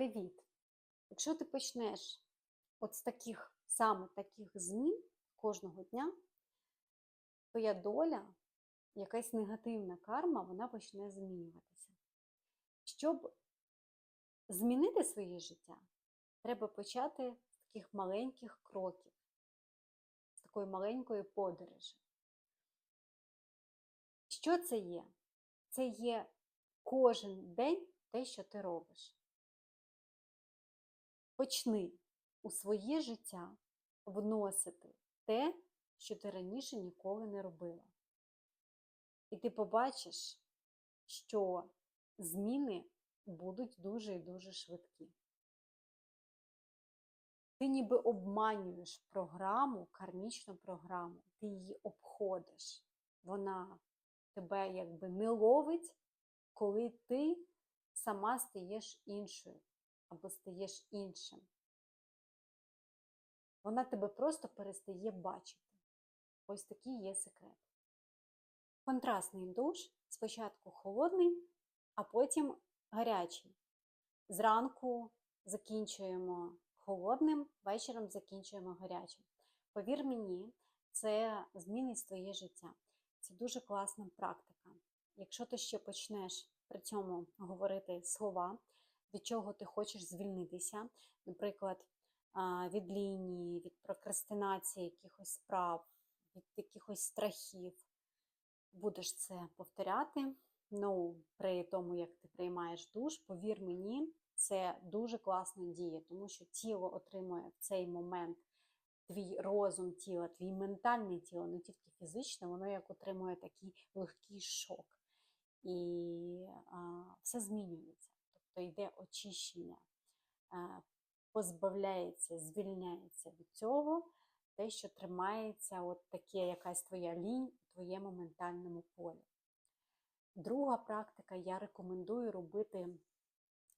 Привіт! Якщо ти почнеш от з таких саме таких змін кожного дня, твоя доля, якась негативна карма, вона почне змінюватися. Щоб змінити своє життя, треба почати з таких маленьких кроків, з такої маленької подорожі. Що це є? Це є кожен день те, що ти робиш. Почни у своє життя вносити те, що ти раніше ніколи не робила. І ти побачиш, що зміни будуть дуже і дуже швидкі. Ти ніби обманюєш програму, кармічну програму, ти її обходиш. Вона тебе якби не ловить, коли ти сама стаєш іншою або стаєш іншим. Вона тебе просто перестає бачити. Ось такий є секрет. Контрастний душ спочатку холодний, а потім гарячий. Зранку закінчуємо холодним, вечором закінчуємо гарячим. Повір мені, це змінить твоє життя. Це дуже класна практика. Якщо ти ще почнеш при цьому говорити слова, від чого ти хочеш звільнитися, наприклад, від лінії, від прокрастинації якихось справ, від якихось страхів, будеш це повторяти. Ну, при тому, як ти приймаєш душ, повір мені, це дуже класно діє, тому що тіло отримує в цей момент твій розум тіла, твій ментальне тіло, не тільки фізичне, воно як отримує такий легкий шок. І а, все змінюється. Тобто йде очищення, позбавляється, звільняється від цього, те, що тримається, от таке якась твоя лінь у твоєму ментальному полі. Друга практика, я рекомендую робити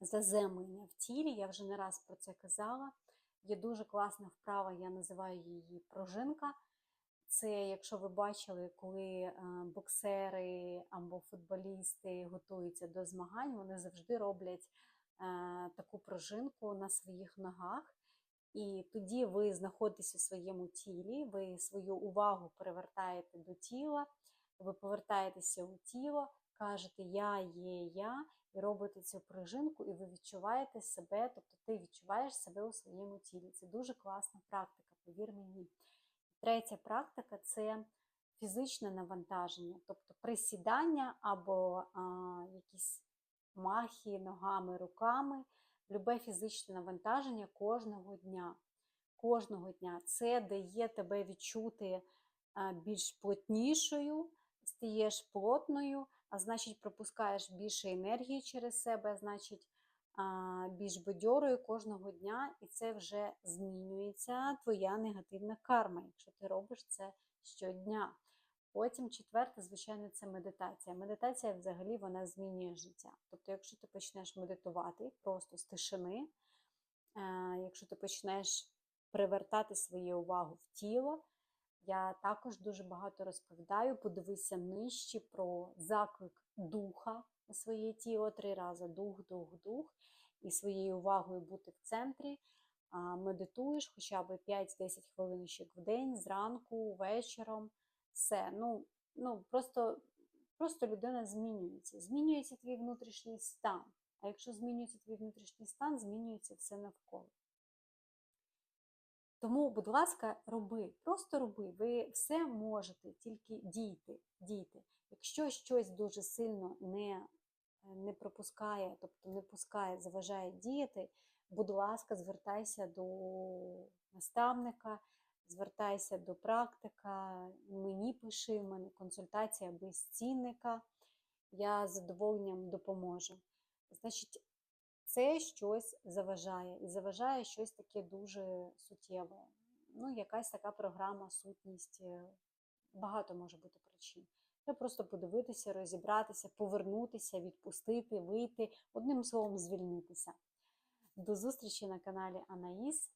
заземлення в тілі. Я вже не раз про це казала. Є дуже класна вправа, я називаю її пружинка. Це, якщо ви бачили, коли боксери або футболісти готуються до змагань, вони завжди роблять таку пружинку на своїх ногах. І тоді ви знаходитесь у своєму тілі, ви свою увагу перевертаєте до тіла, ви повертаєтеся у тіло, кажете Я є я, і робите цю пружинку, і ви відчуваєте себе, тобто ти відчуваєш себе у своєму тілі. Це дуже класна практика, повір мені. Третя практика це фізичне навантаження, тобто присідання або а, якісь махи ногами, руками, любе фізичне навантаження кожного дня. Кожного дня це дає тебе відчути більш плотнішою, стаєш плотною, а значить, пропускаєш більше енергії через себе, значить, більш бадьорою кожного дня, і це вже змінюється твоя негативна карма, якщо ти робиш це щодня. Потім четверте, звичайно, це медитація. Медитація взагалі вона змінює життя. Тобто, якщо ти почнеш медитувати просто з тишини, якщо ти почнеш привертати свою увагу в тіло, я також дуже багато розповідаю, подивися нижче про заклик духа своє тіло три рази дух, дух, дух, і своєю увагою бути в центрі. Медитуєш хоча б 5-10 хвилиночок в день, зранку, вечором. Все. Ну, ну Просто просто людина змінюється. Змінюється твій внутрішній стан. А якщо змінюється твій внутрішній стан, змінюється все навколо. Тому, будь ласка, роби, просто роби, ви все можете, тільки дійте, дійте. Якщо щось дуже сильно не не пропускає, тобто не пускає, заважає діяти, будь ласка, звертайся до наставника, звертайся до практика, мені пиши, в мене консультація без цінника, я з задоволенням допоможу. Значить, це щось заважає, і заважає щось таке дуже суттєве. Ну, якась така програма, сутність, е, багато може бути причин. Треба просто подивитися, розібратися, повернутися, відпустити, вийти, одним словом, звільнитися. До зустрічі на каналі Анаїс.